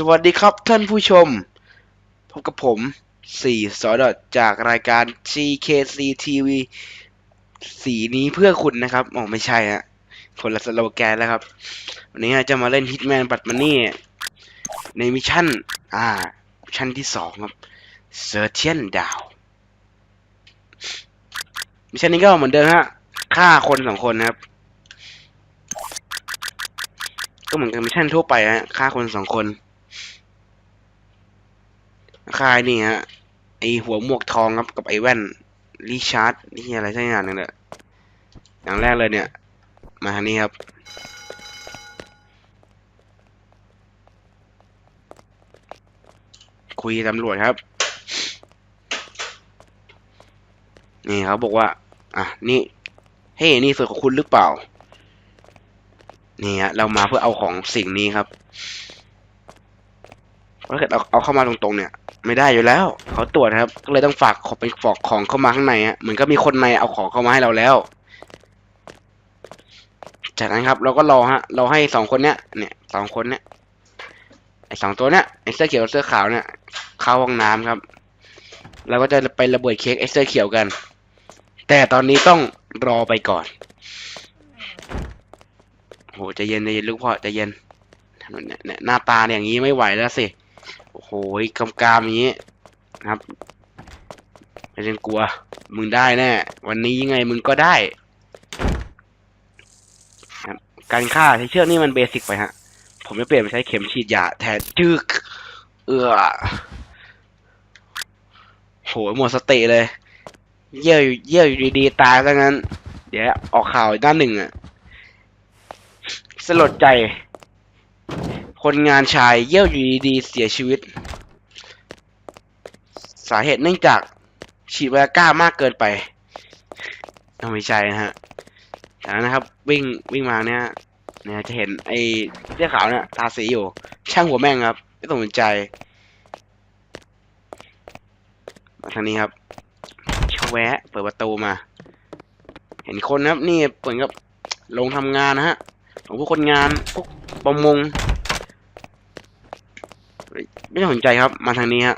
สวัสดีครับท่านผู้ชม พบกับผมสี่สอดอจากรายการ GKC TV สีนี้เพื่อคุณนะครับอ๋อไม่ใช่ฮะคนละสโลแกนแล้วครับ วันนี้จะมาเล่น Hitman บัตมันนี่ ในมิชชั่น อ่า มิชชั่นที่สองครับเซอร์เทียนดาวมิชชั่นนี้ก็เหมือนเดิมฮะฆ่าคนสองคนนะครับก็เหมือนกับมิชชั่นทั่วไปฮะฆ่าคนสองคน ฆ่าไอ้นี่ฮะ ไอหัวหมวกทองครับกับไอแว่นริชาร์ดนี่อะไรสักอย่างหนึงแหละอย่างแรกเลยเนี่ย มาทางนี้ครับ คุยตำรวจครับ นี่เขาบอกว่า อะ นี่ เฮ้ยนี่ส่วนของคุณหรือเปล่า นี่ฮะ เรามาเพื่อเอาของสิ่งนี้ครับถ้าเกิดเอาเอาเข้ามาตรงๆเนี่ย ไม่ได้อยู่แล้ว เขาตรวจครับ ก็เลยต้องฝากของเป็นฝอกของเข้ามาข้างในฮะเหมือนก็มีคนในเอาของเข้ามาให้เราแล้ว จากนั้นครับ เราก็รอฮะ เราให้สองคนเนี้ยเนี่ยสองคนเนี้ยไอสองตัวเนี้ยไอเสื้อเขียวกับเสื้อขาวเนี่ยเข้าห้องน้ำครับเราก็จะไประเบิดเค้กไอเสื้อเขียวกัน แต่ตอนนี้ต้องรอไปก่อนโหจะเย็นจะเย็นลูกพ่อจะเย็นเนี่ยหน้าตาเนี่ยอย่างนี้ไม่ไหวแล้วสิ โอ้โหกำกามอย่างนี้นะครับไม่ต้องกลัว มึงได้แน่วันนี้ยังไงมึงก็ได้ การฆ่าใช้เชือกนี่มันเบสิกไปฮะ ผมจะเปลี่ยนไปใช้เข็มฉีดยาแทนจึก เอือโหหมดสติเลย เยี่ยวเยี่ยวอยู่ดีๆตายซะงั้น เดี๋ยวออกข่าวด้านหนึ่งอะสลดใจ คนงานชายเยี่ยวอยู่ดีๆเสียชีวิต สาเหตุเนื่องจากฉีดไวาก้ามากเกินไปเอาไม่ใช่นะฮะจากนั้นนะครับ วิ่งวิ่งมาเนี่ยเนี่ยจะเห็นไอ้เสื้อขาวเนี่ยทาสีอยู่ ช่างหัวแม่งครับ ไม่ต้องสนใจมาทางนี้ครับชแวะ เปิดประตูมา เห็นคนครับ นี่เปิดกับลงทำงานนะฮะของพวกคนงานพวกประมง ไม่ต้องสนใจครับ มาทางนี้ฮะ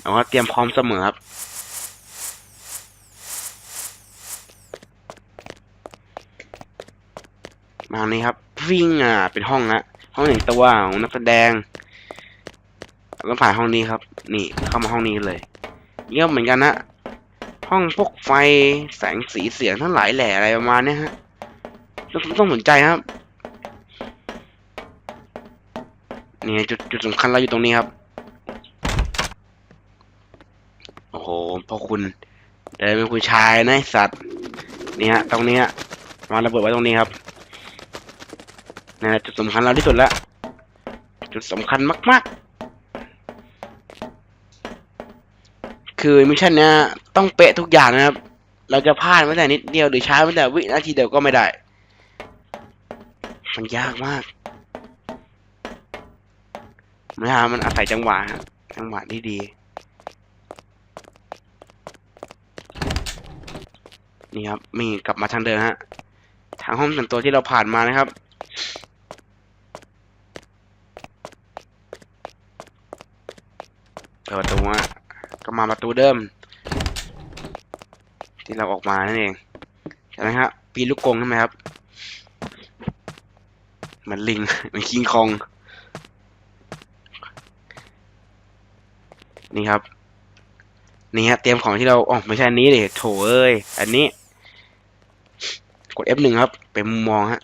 เอาว่าเตรียมพร้อมเสมอครับมาทางนี้ครับวิ่งอะเป็นห้องฮะห้องหนึ่งตัวของนักแสดงแล้วผ่านห้องนี้ครับ นี่เข้ามาห้องนี้เลยเยี่ยมเหมือนกันนะห้องพวกไฟแสงสีเสียงทั้งหลายแหล่อะไรประมาณเนี้ยฮะต้องต้องสนใจครับ นี่จุดจุดสำคัญเราอยู่ตรงนี้ครับ โอ้โหพ่อคุณเดินเป็นคุณชายนะสัตว์นี่ฮะตรงนี้ฮะวาระเบิดไว้ตรงนี้ครับนี่จุดสำคัญเราที่สุดแล้วจุดสำคัญมาก ๆ คือมิชชั่นเนี้ยต้องเป๊ะทุกอย่างนะครับ เราจะพลาดไม่แต่นิดเดียวหรือช้าไม่แต่วินาทีเดียวก็ไม่ได้ มันยากมาก นะฮะมันอาศัยจังหวะจังหวะที่ดี นี่ครับ มีกลับมาทางเดิมฮะ ทางห้องส่วนตัวที่เราผ่านมานะครับเปิดประตูฮะก็มาประตูเดิม ที่เราออกมานั่นเองใช่ไหมครับปีลูกกงใช่ไหมครับ มันลิง มันคิงคอง นี่ครับ นี่ฮะเตรียมของที่เราอ๋อไม่ใช่อันนี้ดิโถเอ้ยอันนี้ กด F1 ครับ เป็นมุมมองฮะ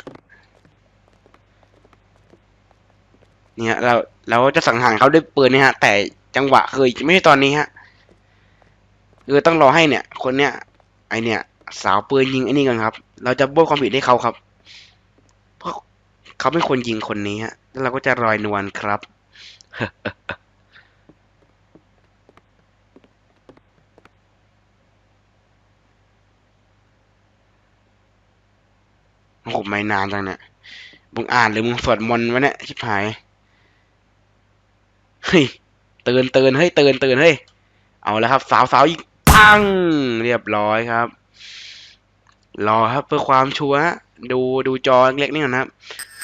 นี่ฮะเราเราจะสังหารเขาด้วยปืนนี่ฮะ แต่จังหวะคือไม่ใช่ตอนนี้ฮะคือต้องรอให้เนี่ย คนเนี้ยไอเนี่ย สาวปืนยิงไอ้นี่กันครับ เราจะโบยความผิดให้เขาครับ เพราะเขาเป็นคนยิงคนนี้ฮะ แล้วเราก็จะรอยนวลครับ ผมไม่นานจังเนี่ย มึงอ่านหรือมึงสวดมนต์วะเนี่ยชิบหาย เฮ้ยเตือนเตือนเฮ้ยเตือนเตือนเฮ้ย เอาแล้วครับ สาวสาวอีกปัง เรียบร้อยครับ รอครับเพื่อความชัวร์ฮะดูดูจอเล็กๆนี่ก่อนนะครับ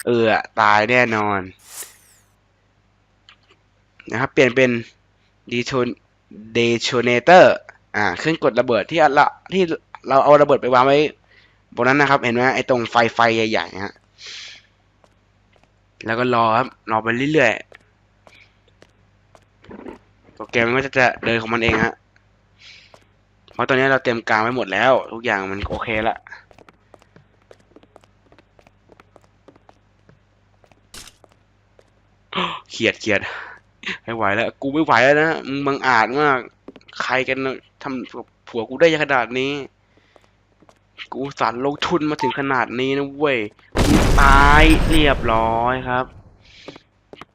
เออตายแน่นอน นะครับ เปลี่ยนเป็น deton detonator อ่าเครื่องกดระเบิดที่เราที่เราเอาระเบิดไปวางไว้ บนนั้นนะครับ เห็นไหมไอ้ตรงไฟไฟใหญ่ๆฮะแล้วก็รอครับรอไปเรื่อยๆโปรแกรมมันก็จะจะเดินของมันเองฮะเพราะตอนนี้เราเตรียมการไว้หมดแล้ว ทุกอย่างมันโอเคละเขียดเขียดไม่ไหวแล้ว กูไม่ไหวแล้วนะมึงบังอาจมาก ใครกันทำกับผัวกูได้ขนาดนี้ กูสันลงทุนมาถึงขนาดนี้นะเว้ยตายเรียบร้อยครับ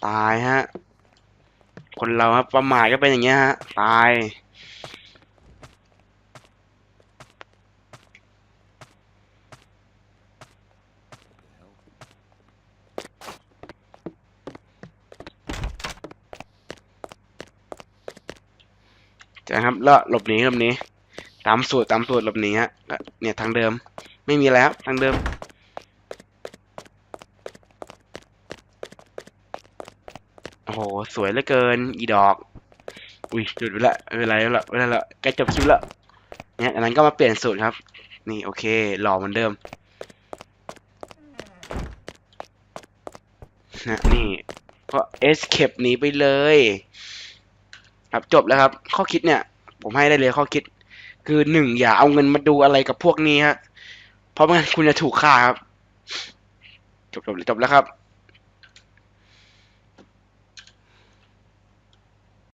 ตายฮะ คนเราครับประมาทก็เป็นอย่างเงี้ยฮะ ตาย จะครับแล้วหลบหนีหลบหนี ตามสูตรตามสูตรหลบหนีฮะเนี่ยทางเดิม ไม่มีแล้วทางเดิม โอ้โห สวยเหลือเกิน อีดอก อุ้ยหยุดไปละไม่เป็นไรแล้วละไม่เป็นไรละใกล้จบคลิปละเนี่ยอันนั้นก็มาเปลี่ยนสูตรครับ นี่โอเคหล่อเหมือนเดิมนะนี่ก็ escape หนีไปเลย ครับจบแล้วครับ ข้อคิดเนี่ย ผมให้ได้เลยข้อคิด คือหนึ่งอย่าเอาเงินมาดูอะไรกับพวกนี้ฮะ เพราะไม่งั้นคุณจะถูกฆ่าครับ จบจบจบแล้วครับ